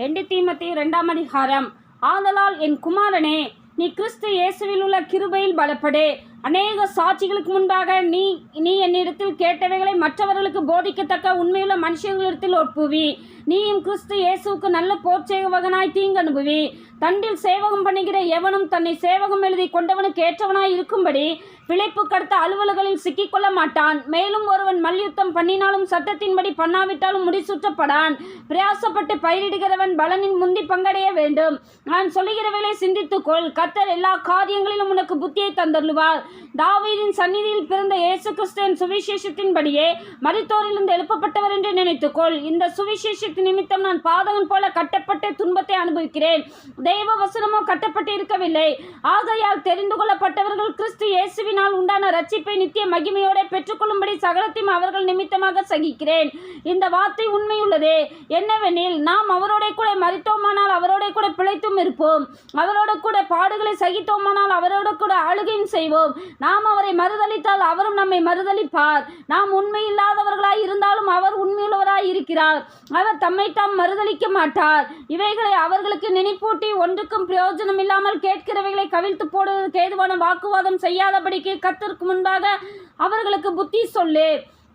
ரெண்டு தீமத்தி ரெண்டாம் அதிகாரம். ஆதலால் என் குமாரனே நீ கிறிஸ்து இயேசுவில் உள்ள கிருபையில் பலப்படு. அநேக சாட்சிகளுக்கு முன்பாக நீ நீ என்னிடத்தில் கேட்டவைகளை மற்றவர்களுக்கு போதிக்கத்தக்க உண்மையுள்ள மனுஷங்களிடத்தில் ஒப்புவி. நீயும் கிறிஸ்து இயேசுவுக்கு நல்ல போர்ச்சேவகனாய் தீங்கு அனுபவி. தண்டில் சேவகம் பண்ணுகிற எவனும் தன்னை சேவகம் எழுதி கொண்டவனுக்கு ஏற்றவனாய் இருக்கும்படி பிழைப்பு கடத்த அலுவல்களில் சிக்கிக்கொள்ள மாட்டான். மேலும் ஒருவன் மல்யுத்தம் பண்ணினாலும் சட்டத்தின்படி பண்ணாவிட்டாலும் முடிசூற்றப்படான் பிரயாசப்பட்டு பயிரிடுகிறவன் பலனின் முந்தி பங்கடைய வேண்டும். நான் சொல்லுகிறவர்களை சிந்தித்துக்கொள் கத்தர் எல்லா காரியங்களிலும் உனக்கு புத்தியை தந்தருவார் தாவீதின் சந்நிதியில் பிறந்த இயேசு கிறிஸ்தன் சுவிசேஷத்தின்படியே மருத்துவரிலிருந்து எழுப்பப்பட்டவர் என்று நினைத்துக்கொள் இந்த சுவிசேஷத்தின் நிமித்தம் நான் பாதகன் போல கட்டப்பட்டு துன்ப துன்பத்தை அனுபவிக்கிறேன். தெய்வ வசனமோ கட்டப்பட்டு இருக்கவில்லை ஆகையால் தெரிந்து கொள்ளப்பட்டவர்கள் கிறிஸ்து இயேசுவினால் உண்டான ரட்சிப்பை நித்திய மகிமையோட பெற்றுக்கொள்ளும்படி சகலத்தையும் அவர்கள் நிமித்தமாக சகிக்கிறேன். இந்த வார்த்தை உண்மையுள்ளதே. என்னவெனில் நாம் அவரோட கூட மறித்தோமானால் அவரோட கூட பிழைத்தும் இருப்போம். அவரோட கூட பாடுகளை சகித்தோமானால் அவரோட கூட ஆளுகையும் செய்வோம். நாம் அவரை மறுதளித்தால் அவரும் நம்மை மறுதளிப்பார் நாம் உண்மையில்லாதவர்களாக இருக்கிறார். அவர் தம்மை தாம் மறுதளிக்க மாட்டார். இவைகளை அவர்களுக்கு நினைப்பூட்டி ஒன்றுக்கும் பிரயோஜனம் இல்லாமல் கேட்கிறவைகளை கவிழ்த்து போடுவதற்கு ஏதுவான வாக்குவாதம் செய்யாதபடிக்கு கத்திற்கு முன்பாக அவர்களுக்கு புத்தி சொல்லு.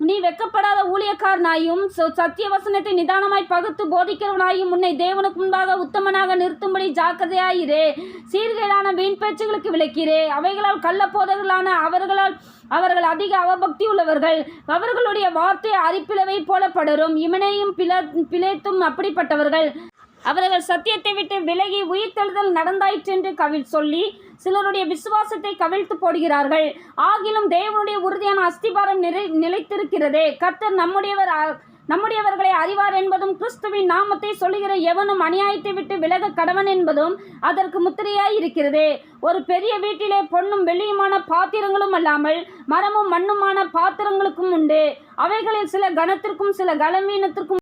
நீ வெக்கப்படாத ஊழியக்காரனாயும் சத்திய வசனத்தை நிதானமாய் பகுத்து போதிக்கிறவனாயும் உன்னை தேவனுக்கு முன்பாக உத்தமனாக நிறுத்தும்படி ஜாக்கிரதையாயிரே. சீர்கேடான வீண் பேச்சுகளுக்கு விளக்கிறே அவைகளால் கள்ளப்போதர்களான அவர்களால் அவர்கள் அதிக அவபக்தி உள்ளவர்கள். அவர்களுடைய வார்த்தை அரிப்பிளவை போல படரும் இமனையும் பிள பிழைத்தும் அப்படிப்பட்டவர்கள். அவர்கள் சத்தியத்தை விட்டு விலகி உயிர்த்தெழுதல் நடந்தாயிற்று என்று கவிழ் சொல்லி சிலருடைய விசுவாசத்தை கவிழ்த்து போடுகிறார்கள். ஆகிலும் தேவனுடைய உறுதியான அஸ்திபாரம் நிலை நிலைத்திருக்கிறதே. கர்த்தர் நம்முடையவர் அ- நம்முடையவர்களை அறிவார் என்பதும் கிறிஸ்துவின் நாமத்தை சொல்லுகிற எவனும் அநியாயத்தை விட்டு விலக கடவன் என்பதும் அதற்கு முத்திரையாய் இருக்கிறது ஒரு பெரிய வீட்டிலே பொன்னும் வெள்ளியுமான பாத்திரங்களும் அல்லாமல் மரமும் மண்ணுமான பாத்திரங்களுக்கும் உண்டு. அவைகளில் சில கனத்திற்கும் சில கலவீனத்திற்கும்